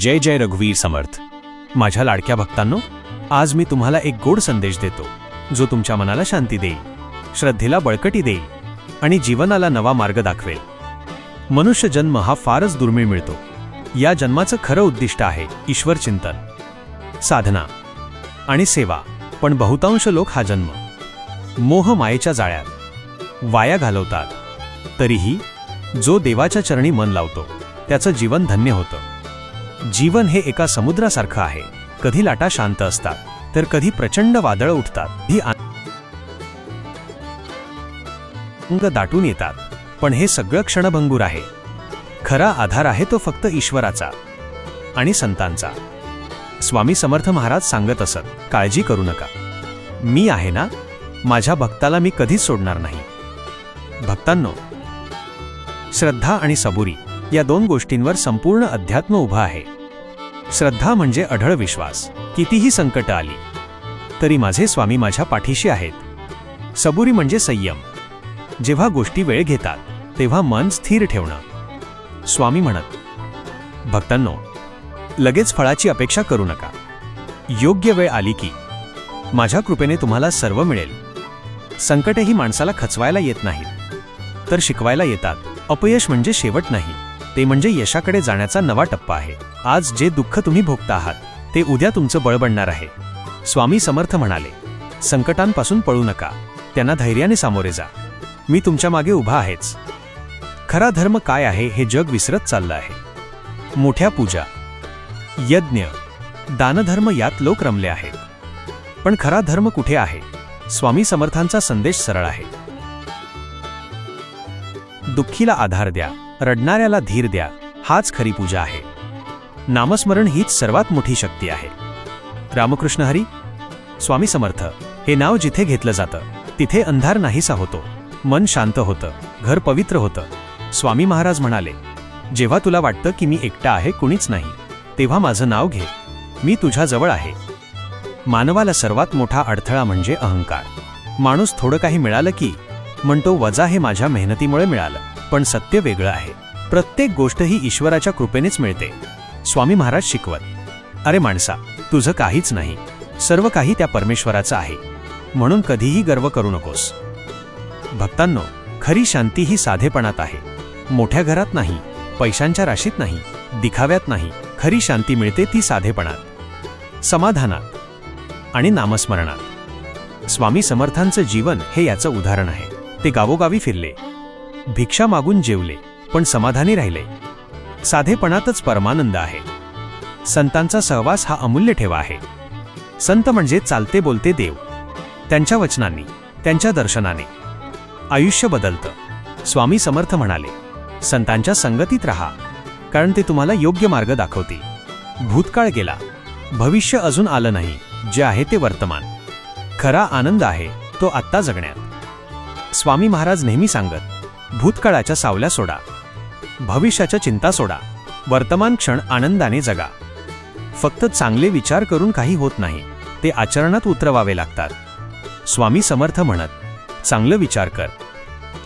जय जय रघुवीर समर्थ. माझ्या लाडक्या भक्तांनो आज मी तुम्हाला एक गोड संदेश देतो जो तुमच्या मनाला शांती देईल श्रद्धेला बळकटी देईल आणि जीवनाला नवा मार्ग दाखवेल. मनुष्य जन्म हा फारच दुर्मिळ मिळतो. या जन्माचं खरं उद्दिष्ट आहे ईश्वर चिंतन साधना आणि सेवा. पण बहुतांश लोक हा जन्म मोह मायेच्या जाळ्यात वाया घालवतात. तरीही जो देवाच्या चरणी मन लावतो त्याचं जीवन धन्य होतं. जीवन हे एका समुद्रासारखं आहे. कधी लाटा शांत असतात तर कधी प्रचंड वादळ उठतात. ही अंग दाटून येतात. पण हे सगळं क्षणभंगूर आहे. खरा आधार आहे तो फक्त ईश्वराचा आणि संतांचा. स्वामी समर्थ महाराज सांगत असत काळजी करू नका. मी आहे ना? माझ्या भक्ताला मी कधीच सोडणार नाही. भक्तांनो श्रद्धा आणि सबुरी या दोन गोष्टींवर संपूर्ण अध्यात्म उभा आहे. श्रद्धा म्हणजे अढळ विश्वास. कितीही संकट आली तरी माझे स्वामी माझ्या पाठीशी आहेत. सबुरी म्हणजे संयम. जेव्हा गोष्टी वेळ घेतात तेव्हा मन स्थिर ठेवणं. स्वामी म्हणत भक्तांनो लगेच फळाची अपेक्षा करू नका. योग्य वेळ आली की माझ्या कृपेने तुम्हाला सर्व मिळेल. संकटही माणसाला खचवायला येत नाहीत तर शिकवायला येतात. अपयश म्हणजे शेवट नाही. ते म्हणजे यशाकडे जाण्याचा नवा टप्पा आहे. आज जे दुःख तुम्ही भोगता आहात ते उद्या तुमचं बळबडणार आहे. स्वामी समर्थ म्हणाले संकटांपासून पळू नका त्यांना धैर्याने सामोरे जा. मी तुमच्या मागे उभा आहेच. खरा धर्म काय आहे हे जग विसरत चाललं आहे. मोठ्या पूजा यज्ञ दानधर्म यात लोक रमले आहेत. पण खरा धर्म कुठे आहे? स्वामी समर्थांचा संदेश सरळ आहे. दुःखीला आधार द्या. रडणाऱ्याला धीर द्या हाच खरी पूजा आहे. नामस्मरण हीच सर्वात मोठी शक्ती आहे. रामकृष्ण हरी स्वामी समर्थ हे नाव जिथे घेतलं जातं तिथे अंधार नाहीसा होतो मन शांत होतं घर पवित्र होतं. स्वामी महाराज म्हणाले जेव्हा तुला वाटतं की मी एकटा आहे कुणीच नाही तेव्हा माझं नाव घे. मी तुझ्याजवळ आहे. मानवाला सर्वात मोठा अडथळा म्हणजे अहंकार. माणूस थोडं काही मिळालं की म्हणतो वजा हे माझ्या मेहनतीमुळे मिळालं. पण सत्य वेगळं आहे. प्रत्येक गोष्ट ही ईश्वराच्या कृपेनेच मिळते. स्वामी महाराज शिकवत अरे माणसा तुझं काहीच नाही. सर्व काही त्या परमेश्वराचं आहे. म्हणून कधीही गर्व करू नकोस. भक्तांनो खरी शांती ही साधेपणात आहे. मोठ्या घरात नाही पैशांच्या राशीत नाही दिखाव्यात नाही. खरी शांती मिळते ती साधेपणात. समाधानात आणि नामस्मरणात. स्वामी समर्थांचं जीवन हे याचं उदाहरण आहे. ते गावोगावी फिरले. भिक्षा मागून जेवले पण समाधानी राहिले. साधेपणातच परमानंद आहे. संतांचा सहवास हा अमूल्य ठेवा आहे. संत म्हणजे चालते बोलते देव. त्यांच्या वचनांनी त्यांच्या दर्शनाने. आयुष्य बदलतं. स्वामी समर्थ म्हणाले संतांच्या संगतीत राहा कारण ते तुम्हाला योग्य मार्ग दाखवतील. भूतकाळ गेला. भविष्य अजून आलं नाही जे आहे ते वर्तमान. खरा आनंद आहे तो आत्ता जगण्यात. स्वामी महाराज नेहमी सांगत भूतकाळाच्या सावल्या सोडा. भविष्याच्या चिंता सोडा. वर्तमान क्षण आनंदाने जगा. फक्त चांगले विचार करून काही होत नाही ते आचरणात उतरवावे लागतात. स्वामी समर्थ म्हणत चांगलं विचार कर.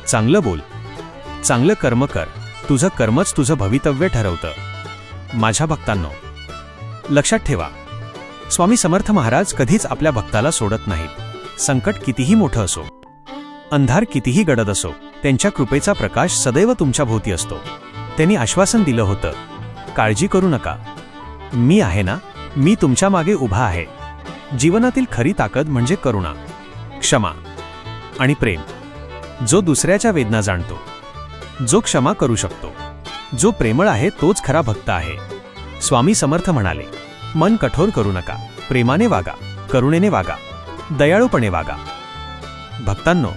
चांगलं बोल. चांगलं कर्म कर. तुझं कर्मच तुझं भवितव्य ठरवतं. माझ्या भक्तांनो लक्षात ठेवा. स्वामी समर्थ महाराज कधीच आपल्या भक्ताला सोडत नाहीत. संकट कितीही मोठं असो अंधार कितीही गडद असो त्यांच्या कृपेचा प्रकाश सदैव तुमच्या भोवती असतो. त्यांनी आश्वासन दिलं होतं. काळजी करू नका. मी आहे ना? मी तुमच्या मागे उभा आहे. जीवनातील खरी ताकद म्हणजे करुणा क्षमा आणि प्रेम. जो दुसऱ्याच्या वेदना जाणतो जो क्षमा करू शकतो जो प्रेमळ आहे तोच खरा भक्त आहे. स्वामी समर्थ म्हणाले मन कठोर करू नका. प्रेमाने वागा करुणेने वागा दयाळूपणे वागा. भक्तांनो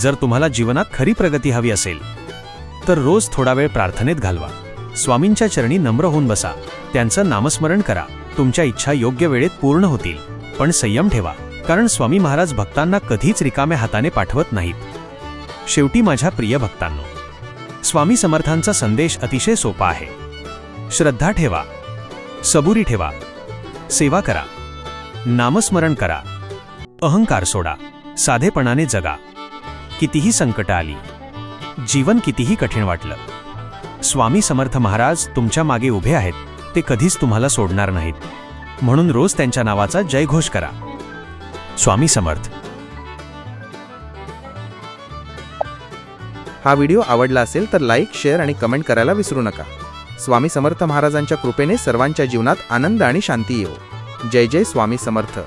जर तुम्हाला जीवनात खरी प्रगती हवी असेल तर रोज थोडा वेळ प्रार्थनेत घालवा. स्वामींच्या चरणी नम्र होऊन बसा. त्यांचं नामस्मरण करा. तुमच्या इच्छा योग्य वेळेत पूर्ण होतील. पण संयम ठेवा कारण स्वामी महाराज भक्तांना कधीच रिकाम्या हाताने पाठवत नाहीत. शेवटी माझ्या प्रिय भक्तांनो स्वामी समर्थांचा संदेश अतिशय सोपा आहे. श्रद्धा ठेवा. सबुरी ठेवा. सेवा करा. नामस्मरण करा. अहंकार सोडा. साधेपणाने जगा. कितीही संकट आली जीवन कितीही कठीण वाटलं. स्वामी समर्थ महाराज तुमच्या मागे उभे आहेत ते कधीच तुम्हाला सोडणार नाहीत. म्हणून रोज त्यांच्या नावाचा जयघोष करा. स्वामी समर्थ. हा व्हिडिओ आवडला असेल तर लाईक शेअर आणि कमेंट करायला विसरू नका. स्वामी समर्थ महाराजांच्या कृपेने सर्वांच्या जीवनात आनंद आणि शांती येऊ जय जय स्वामी समर्थ.